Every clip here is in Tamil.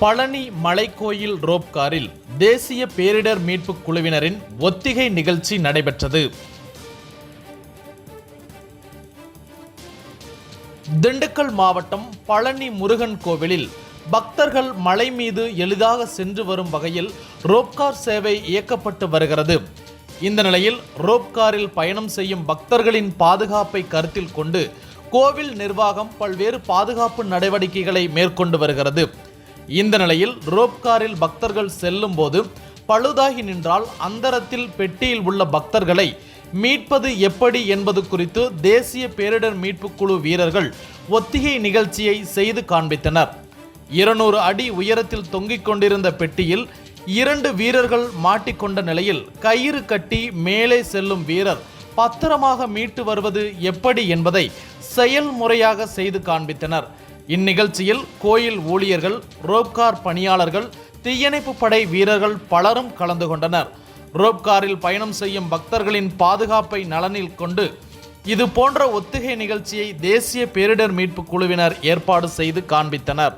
பழனி மலைக்கோயில் ரோப் காரில் தேசிய பேரிடர் மீட்பு குழுவினரின் ஒத்திகை நிகழ்ச்சி நடைபெற்றது. திண்டுக்கல் மாவட்டம் பழனி முருகன் கோவிலில் பக்தர்கள் மலை மீது எளிதாக சென்று வரும் வகையில் ரோப்கார் சேவை இயக்கப்பட்டு வருகிறது. இந்த நிலையில் ரோப்காரில் பயணம் செய்யும் பக்தர்களின் பாதுகாப்பை கருத்தில் கொண்டு கோவில் நிர்வாகம் பல்வேறு பாதுகாப்பு நடவடிக்கைகளை மேற்கொண்டு வருகிறது. இந்த நிலையில் ரோப்காரில் பக்தர்கள் செல்லும் போது பழுதாகி நின்றால் அந்தரத்தில் பெட்டியில் உள்ள பக்தர்களை மீட்பது எப்படி என்பது குறித்து தேசிய பேரிடர் மீட்பு குழு வீரர்கள் ஒத்திகை நிகழ்ச்சியை செய்து காண்பித்தனர். இருநூறு அடி உயரத்தில் தொங்கிக் கொண்டிருந்த பெட்டியில் இரண்டு வீரர்கள் மாட்டிக்கொண்ட நிலையில் கயிறு கட்டி மேலே செல்லும் வீரர் பத்திரமாக மீட்டு வருவது எப்படி என்பதை செயல்முறையாக செய்து காண்பித்தனர். இந்நிகழ்ச்சியில் கோயில் ஊழியர்கள் ரோப்கார் பணியாளர்கள் தீயணைப்பு படை வீரர்கள் பலரும் கலந்து கொண்டனர். ரோப்காரில் பயணம் செய்யும் பக்தர்களின் பாதுகாப்பை நலனில் கொண்டு இது போன்ற ஒத்திகை நிகழ்ச்சியை தேசிய பேரிடர் மீட்பு குழுவினர் ஏற்பாடு செய்து காண்பித்தனர்.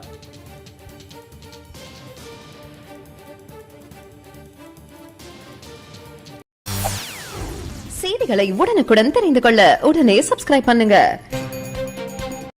செய்திகளை உடனுக்குடன் தெரிந்து கொள்ள உடனே சப்ஸ்கிரைப் பண்ணுங்க.